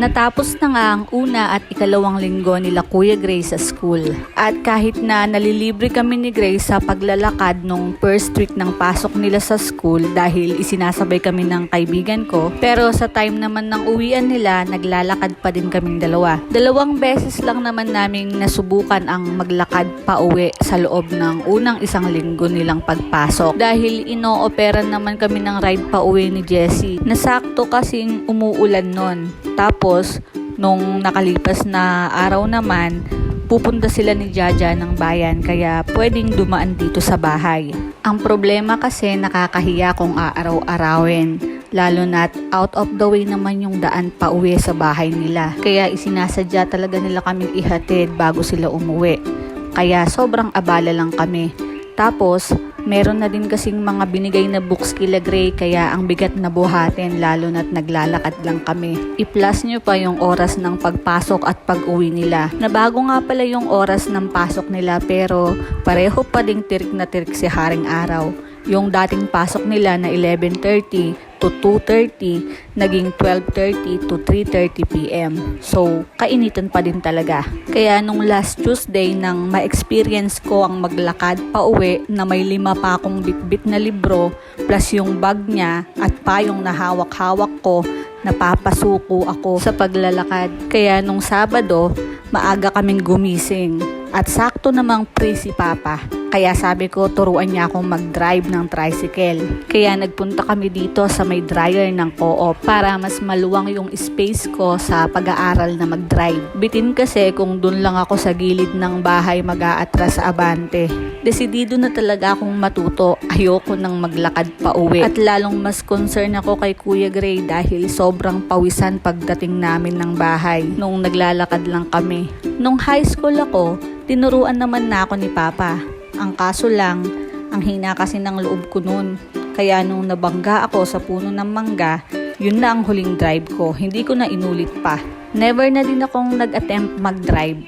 Natapos na nga ang una at ikalawang linggo nila Kuya Gray sa school. At kahit na nalilibre kami ni Gray sa paglalakad nung first week ng pasok nila sa school dahil isinasabay kami ng kaibigan ko, pero sa time naman ng uwian nila, naglalakad pa din kaming dalawa. Dalawang beses lang naman naming nasubukan ang maglakad pa uwi sa loob ng unang isang linggo nilang pagpasok dahil ino-opera naman kami ng ride pa uwi ni Jessie. Nasakto kasing umuulan nun. Tapos, nung nakalipas na araw naman, pupunta sila ni Jaja ng bayan kaya pwedeng dumaan dito sa bahay. Ang problema kasi nakakahiya kung aaraw-arawin. Lalo na't out of the way naman yung daan pa uwi sa bahay nila. Kaya isinasadya talaga nila kaming ihatid bago sila umuwi. Kaya sobrang abala lang kami. Tapos, meron na din kasing mga binigay na books kila Gray kaya ang bigat na buhatin lalo na't naglalakad lang kami. I-plus nyo pa yung oras ng pagpasok at pag-uwi nila. Nabago nga pala yung oras ng pasok nila pero pareho pa ding tirik na tirik si Haring Araw. Yung dating pasok nila na 11.30 to 2.30, naging 12.30 to 3.30 p.m. So, kainitan pa din talaga. Kaya nung last Tuesday nang ma-experience ko ang maglakad pa uwi na may lima pa akong bitbit na libro plus yung bag niya at payong na hawak-hawak ko, napapasuko ako sa paglalakad. Kaya nung Sabado, maaga kaming gumising. At sakto namang pre si Papa. Kaya sabi ko turuan niya akong mag-drive ng tricycle. Kaya nagpunta kami dito sa may dryer ng co-op para mas maluwang yung space ko sa pag-aaral na mag-drive. Bitin kasi kung dun lang ako sa gilid ng bahay mag-aatras sa abante. Desidido na talaga akong matuto. Ayoko nang maglakad pa uwi. At lalong mas concern ako kay Kuya Gray dahil sobrang pawisan pagdating namin ng bahay nung naglalakad lang kami. Nung high school ako, tinuruan naman na ako ni Papa. Ang kaso lang, ang hina kasi ng loob ko noon. Kaya nung nabangga ako sa puno ng mangga, yun na ang huling drive ko. Hindi ko na inulit pa. Never na din akong nag-attempt mag-drive.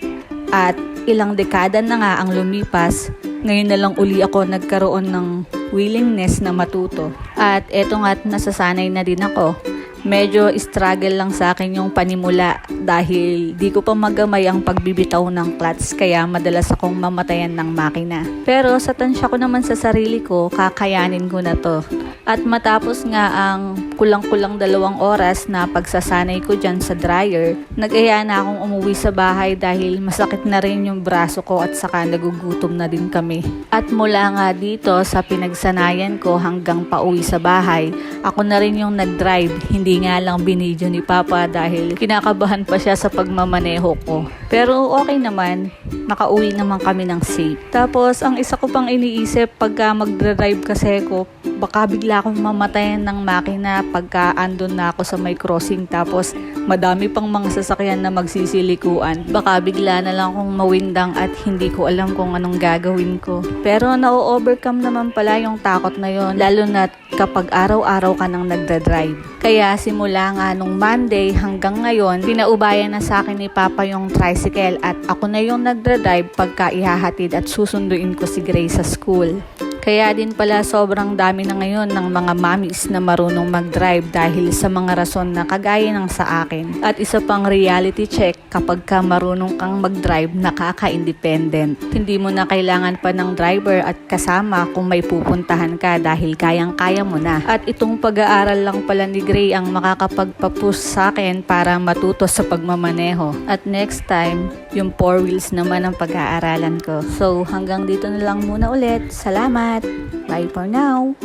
At ilang dekada na nga ang lumipas, ngayon na lang uli ako nagkaroon ng willingness na matuto. At eto nga't nasasanay na din ako medyo struggle lang sa akin yung panimula dahil di ko pa magamay ang pagbibitaw ng clutch kaya madalas akong mamatayan ng makina. Pero sa tansya ko naman sa sarili ko, kakayanin ko na to. At matapos nga ang kulang-kulang dalawang oras na pagsasanay ko dyan sa dryer, nag-aya na akong umuwi sa bahay dahil masakit na rin yung braso ko at saka nagugutom na din kami. At mula nga dito sa pinagsanayan ko hanggang pauwi sa bahay, ako na rin yung nag-drive, hindi nga lang binidyo ni Papa dahil kinakabahan pa siya sa pagmamaneho ko. Pero okay naman, makauwi naman kami ng safe. Tapos ang isa ko pang iniisip pagka magdra-drive kasi ko, baka bigla akong mamatayan ng makina pagka andun na ako sa may crossing tapos madami pang mga sasakyan na magsisilikuan. Baka bigla na lang akong mawindang at hindi ko alam kung anong gagawin ko. Pero na-overcome naman pala yung takot na yon lalo na kapag araw-araw ka nang nagdadrive. Kaya simula nga nung Monday hanggang ngayon, pinaubayan na sa akin ni Papa yung tricycle at ako na yung nagdadrive pagka ihahatid at susunduin ko si Grace sa school. Kaya din pala sobrang dami na ngayon ng mga mommies na marunong mag-drive dahil sa mga rason na kagaya ng sa akin. At isa pang reality check kapag ka marunong kang mag-drive, nakaka-independent. Hindi mo na kailangan pa ng driver at kasama kung may pupuntahan ka dahil kayang-kaya mo na. At itong pag-aaral lang pala ni Gray ang makakapagpapus sa akin para matuto sa pagmamaneho. At next time, yung four wheels naman ang pag-aaralan ko. So hanggang dito na lang muna ulit. Salamat! Bye for now!